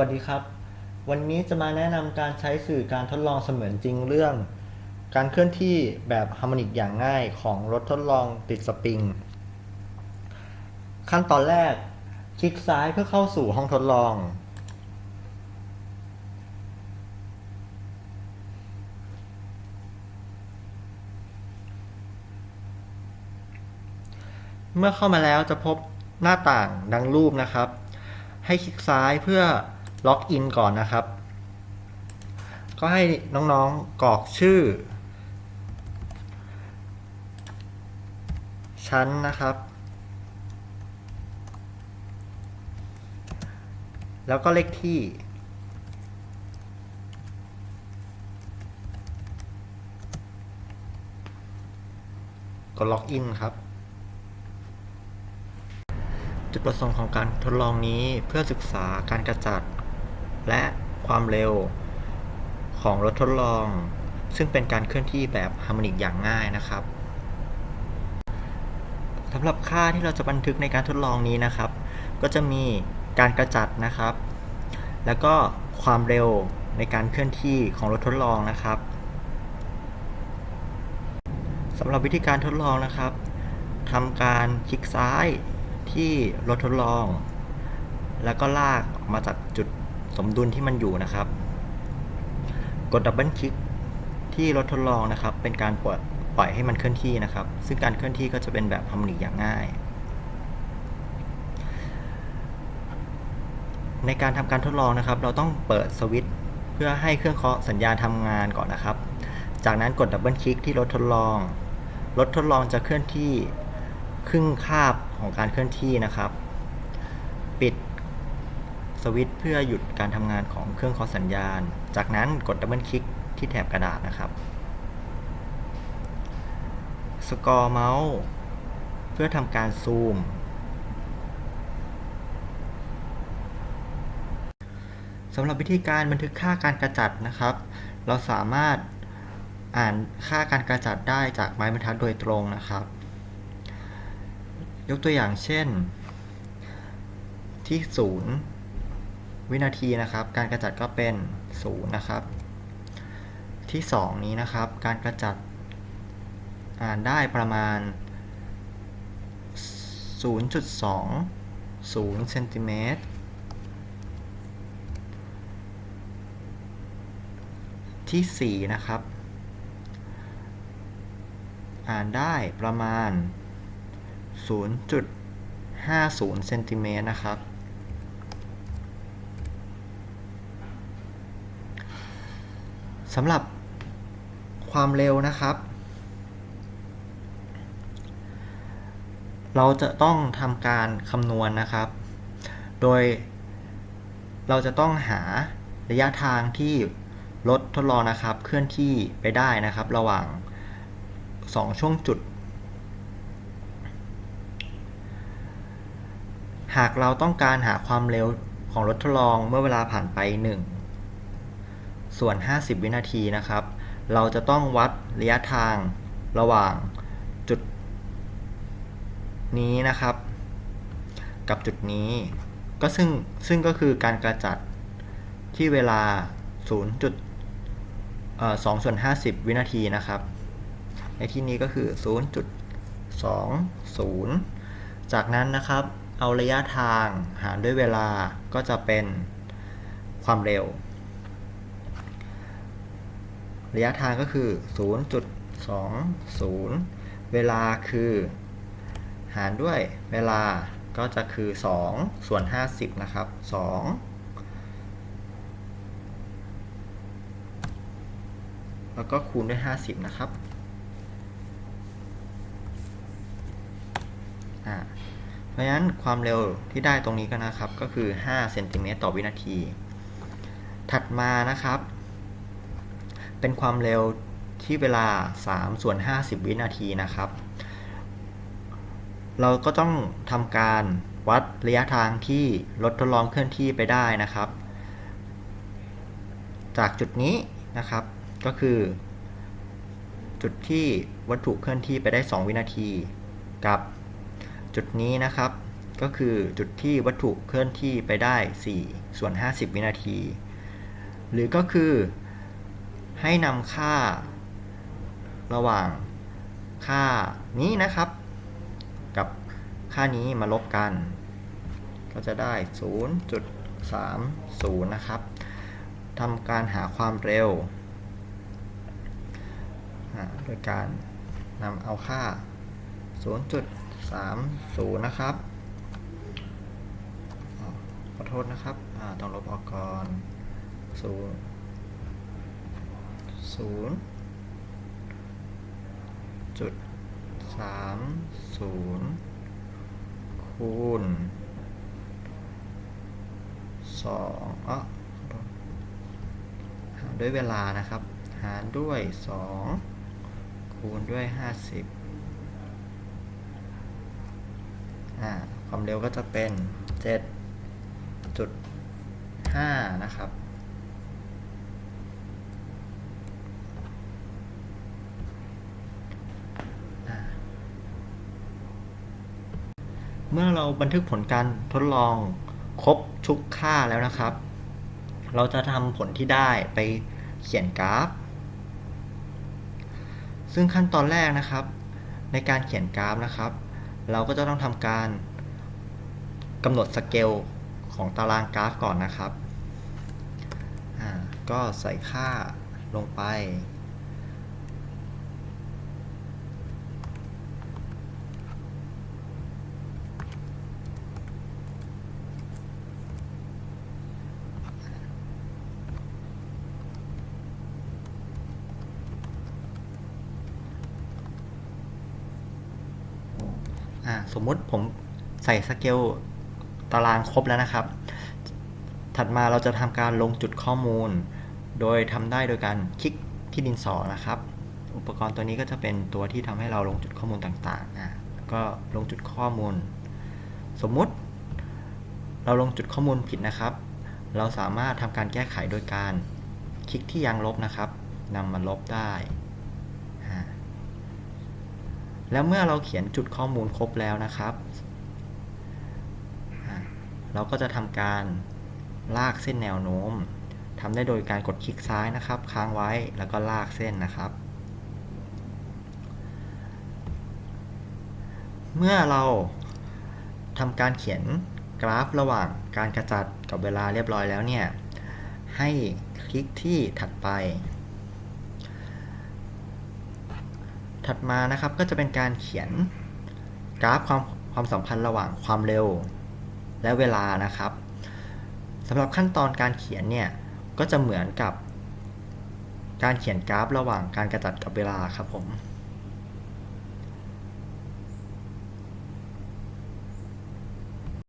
วัสดีครับ วันนี้จะมาแนะนำการใช้สื่อการทดลองเสมือนจริงเรื่อง การเคลื่อนที่แบบฮาร์โมนิกอย่างง่ายของรถทดลองติดสปริง ขั้นตอนแรก คลิกซ้ายเพื่อเข้าสู่ห้องทดลอง เมื่อเข้ามาแล้วจะพบหน้าต่างดังรูปนะครับให้คลิกซ้ายเพื่อ ล็อกอินก่อนนะครับ ก็ให้น้องๆกรอกชื่อ ชั้นนะครับ แล้วก็เลขที่กดล็อกอินครับ จุดประสงค์ของการทดลองนี้เพื่อศึกษาการกระจัด และความเร็วของรถทดลอง ซึ่งเป็นการเคลื่อนที่แบบฮาร์โมนิกอย่างง่ายนะครับสำหรับค่าที่เราจะบันทึกในการทดลองนี้นะครับ ก็จะมีการกระจัดนะครับ แล้วก็ความเร็วในการเคลื่อนที่ของรถทดลองนะครับสำหรับวิธีการทดลองนะครับทำการคลิกซ้ายที่รถทดลอง แล้วก็ลากออกมาจากจุด สมดุลที่มันอยู่นะครับ กดดับเบิลคลิกที่รถทดลองนะครับ เป็นการปล่อยปล่อยให้มันเคลื่อนที่นะครับ ซึ่งการเคลื่อนที่ก็จะเป็นแบบฮาร์โมนิกอย่างง่าย ในการทำการทดลองนะครับ เราต้องเปิดสวิตช์เพื่อให้เครื่องเคาะสัญญาณทำงานก่อนนะครับ จากนั้นกดดับเบิลคลิกที่รถทดลอง รถทดลองจะเคลื่อนที่ครึ่งคาบของการเคลื่อนที่นะครับ ปิด สวิตช์เพื่อหยุดการทำงานของเครื่องคาะสัญญาณ จากนั้นกดดับเบิลคลิกที่แถบกระดาษนะครับ สกอร์เมาส์เพื่อทำการซูม สำหรับวิธีการบันทึกค่าการกระจัดนะครับ เราสามารถอ่านค่าการกระจัดได้จากไม้บรรทัดโดยตรงนะครับ ยกตัวอย่างเช่น ที่ 0 วินาทีนะครับ การกระจัดก็เป็น0นะครับ ที่ 2 นี้นะครับ การกระจัดอ่านได้ประมาณ 0.20เซนติเมตรที่ 4 นะครับ อ่านได้ประมาณ 0.50เซนติเมตรนะครับ สำหรับความเร็วนะครับ เราจะต้องทำการคำนวณนะครับ โดยเราจะต้องหาระยะทางที่รถทดลองนะครับ เคลื่อนที่ไปได้นะครับ ระหว่าง 2 ช่วงจุด หากเราต้องการหาความเร็วของรถทดลองเมื่อเวลาผ่านไป 1 ส่วน 50 วินาทีนะครับ เราจะต้องวัดระยะทางระหว่างจุดนี้นะครับ กับจุดนี้ ก็ซึ่งซึ่งก็คือการกระจัดที่เวลา 0. จุดเอ่อ2ส่วน50วินาทีนะครับ ในที่นี้ก็คือ 0.20 จากนั้นนะครับ เอาระยะทางหารด้วยเวลาก็จะเป็นความเร็ว ระยะทางก็คือ 0.20 เวลาคือ หารด้วยเวลาก็จะคือ 2 ส่วน 50 นะครับ 2 แล้วก็คูณด้วย 50 นะครับเพราะฉะนั้นความเร็วที่ได้ตรงนี้ก็นะครับก็คือ 5 เซนติเมตรต่อวินาที ถัดมานะครับ เป็นความเร็วที่เวลา 3 ส่วน 50 วินาทีนะครับ เราก็ต้องทำการวัดระยะทางที่รถทดลองเคลื่อนที่ไปได้นะครับ จากจุดนี้นะครับ ก็คือ จุดที่วัตถุเคลื่อนที่ไปได้ 2 วินาที กับจุดนี้นะครับ ก็คือจุดที่วัตถุเคลื่อนที่ไปได้ 4 ส่วน 50 วินาที หรือก็คือ ให้นำค่า ระหว่างค่านี้นะครับ กับค่านี้มาลบกัน ก็จะได้ 0.30 นะครับทำการหาความเร็ว โดยการนำเอาค่า 0.30 นะครับขอโทษนะครับ ต้องลบออกก่อน0 0จุดสามศูนย์คูณสองอะหารด้วยเวลานะครับ หารด้วยสองคูณด้วยห้าสิบอ่าความเร็วก็จะเป็นเจ็ดจุดห้านะครับ เมื่อเราบันทึกผลการทดลองครบทุกค่าแล้วนะครับ เราจะทำผลที่ได้ไปเขียนกราฟ ซึ่งขั้นตอนแรกนะครับ ในการเขียนกราฟนะครับ เราก็จะต้องทำการกำหนดสเกลของตารางกราฟก่อนนะครับ ก็ใส่ค่าลงไป อ่า สมมุติผมใส่สเกลตารางครบแล้วนะครับ ถัดมาเราจะทำการลงจุดข้อมูล โดยทำได้โดยการคลิกที่ดินสอนะครับ อุปกรณ์ตัวนี้ก็จะเป็นตัวที่ทำให้เราลงจุดข้อมูลต่างๆอะก็ลงจุดข้อมูล สมมุติ เราลงจุดข้อมูลผิดนะครับ เราสามารถทำการแก้ไขโดยการคลิกที่ยางลบนะครับนำมาลบได้ แล้วเมื่อเราเขียนจุดข้อมูลครบแล้วนะครับ เราก็จะทำการลากเส้นแนวโน้มทำได้โดยการกดคลิกซ้ายนะครับ ค้างไว้แล้วก็ลากเส้นนะครับ เมื่อเราทำการเขียนกราฟระหว่างการกระจัดกับเวลาเรียบร้อยแล้วเนี่ย ให้คลิกที่ถัดไป ถัดมานะครับก็จะเป็นการเขียนกราฟความความสัมพันธ์ระหว่างความเร็ว และเวลานะครับสำหรับขั้นตอนการเขียนเนี่ยก็จะเหมือนกับ การเขียนกราฟระหว่างการกระจัดกับเวลาครับผม